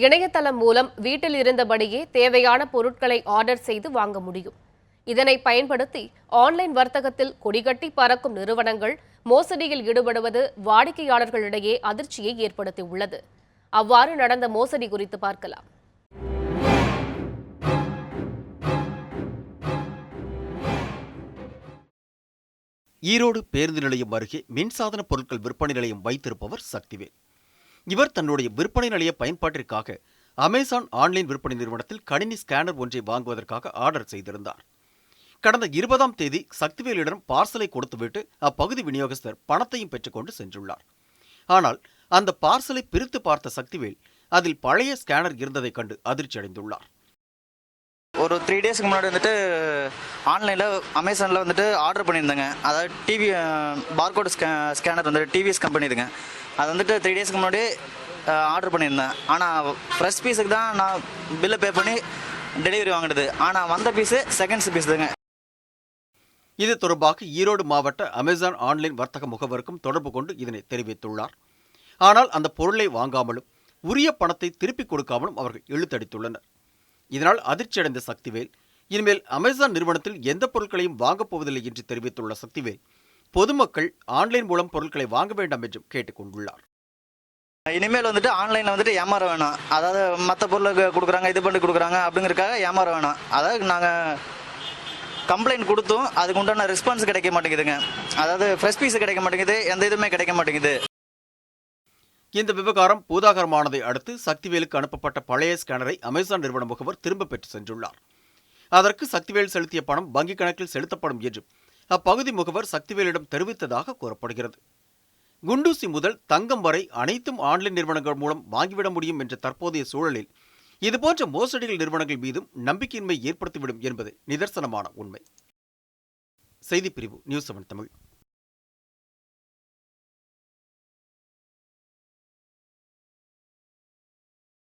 இணையதளம் மூலம் வீட்டில் இருந்தபடியே தேவையான பொருட்களை ஆர்டர் செய்து வாங்க முடியும். இதனை பயன்படுத்தி ஆன்லைன் வர்த்தகத்தில் கொடிகட்டி பறக்கும் நிறுவனங்கள் மோசடியில் ஈடுபடுவது வாடிக்கையாளர்களிடையே அதிர்ச்சியை ஏற்படுத்தியுள்ளது. அவ்வாறு நடந்த மோசடி குறித்து பார்க்கலாம். ஈரோடு பேருந்து நிலையம் அருகே மின்சாதன பொருட்கள் விற்பனை நிலையம் வைத்திருப்பவர் சக்திவேல். இவர் தன்னுடைய விற்பனை நிலைய பயன்பாட்டிற்காக அமேசான் ஆன்லைன் விற்பனை நிறுவனத்தில் கணினி ஸ்கேனர் ஒன்றை வாங்குவதற்காக ஆர்டர் செய்திருந்தார். கடந்த இருபதாம் தேதி சக்திவேலிடம் பார்சலை கொடுத்துவிட்டு அப்பகுதி விநியோகஸ்தர் பணத்தையும் பெற்றுக்கொண்டு சென்றுள்ளார். ஆனால் அந்த பார்சலை பிரித்து பார்த்த சக்திவேல் அதில் பழைய ஸ்கேனர் இருந்ததைக் கண்டு அதிர்ச்சி அடைந்துள்ளார் ஒரு த்ரீ டேஸ்க்கு முன்னாடி வந்துட்டு ஆன்லைனில் அமேசானில் வந்துட்டு ஆர்டர் பண்ணியிருந்தேங்க. அதாவது டிவி பார்கோட் ஸ்கே ஸ்கேனர் வந்துட்டு டிவிஎஸ் கம்பெனி இதுங்க. அது வந்துட்டு த்ரீ டேஸ்க்கு முன்னாடி ஆர்டர் பண்ணியிருந்தேன். ஆனால் ஃப்ரெஷ் பீஸுக்கு தான் நான் பில்லை பே பண்ணி டெலிவரி வாங்கினது. ஆனால் வந்த பீஸு செகண்ட்ஸ் பீஸ் தாங்க. இது தொடர்பாக ஈரோடு மாவட்ட அமேசான் ஆன்லைன் வர்த்தக முகவருக்கும் தொடர்பு கொண்டு இதனை தெரிவித்துள்ளார். ஆனால் அந்த பொருளை வாங்காமலும் உரிய பணத்தை திருப்பிக் கொடுக்காமலும் அவர்கள் இழுத்தடித்துள்ளனர். இதனால் அதிர்ச்சியடைந்த சக்திவேல் இனிமேல் அமேசான் நிறுவனத்தில் எந்த பொருட்களையும் வாங்கப் போவதில்லை என்று தெரிவித்துள்ள சக்திவேல் பொதுமக்கள் ஆன்லைன் மூலம் பொருட்களை வாங்க வேண்டாம் என்றும் கேட்டுக் கொண்டுள்ளார் இனிமேல் வந்துட்டு ஆன்லைனில் வந்துட்டு ஏமாற வேணாம். அதாவது மற்ற பொருளை கொடுக்குறாங்க இது பண்ணி கொடுக்குறாங்க அப்படிங்கிறக்காக ஏமாற வேணாம். அதாவது நாங்கள் கம்ப்ளைண்ட் கொடுத்தும் அதுக்கு உண்டான ரெஸ்பான்ஸ் கிடைக்க மாட்டேங்குதுங்க. அதாவது ஃப்ரெஷ் பீஸ் கிடைக்க மாட்டேங்குது எந்த இதுவுமே கிடைக்க மாட்டேங்குது. இந்த விவகாரம் பூதாகரமானதை அடுத்து சக்திவேலுக்கு அனுப்பப்பட்ட பழைய ஸ்கேனரை அமேசான் நிறுவன முகவர் திரும்ப பெற்று சென்றுள்ளார். அதற்கு சக்திவேல் செலுத்திய பணம் வங்கிக் கணக்கில் செலுத்தப்படும் என்றும் அப்பகுதி முகவர் சக்திவேலிடம் தெரிவித்ததாக கூறப்படுகிறது. குண்டூசி முதல் தங்கம் வரை அனைத்தும் ஆன்லைன் நிறுவனங்கள் மூலம் வாங்கிவிட முடியும் என்ற தற்போதைய சூழலில் இதுபோன்ற மோசடிகள் நிறுவனங்கள் மீதும் நம்பிக்கையின்மை ஏற்படுத்திவிடும் என்பது நிதர்சனமான உண்மை. செய்திப்பிரிவு நியூஸ் செவன் தமிழ்.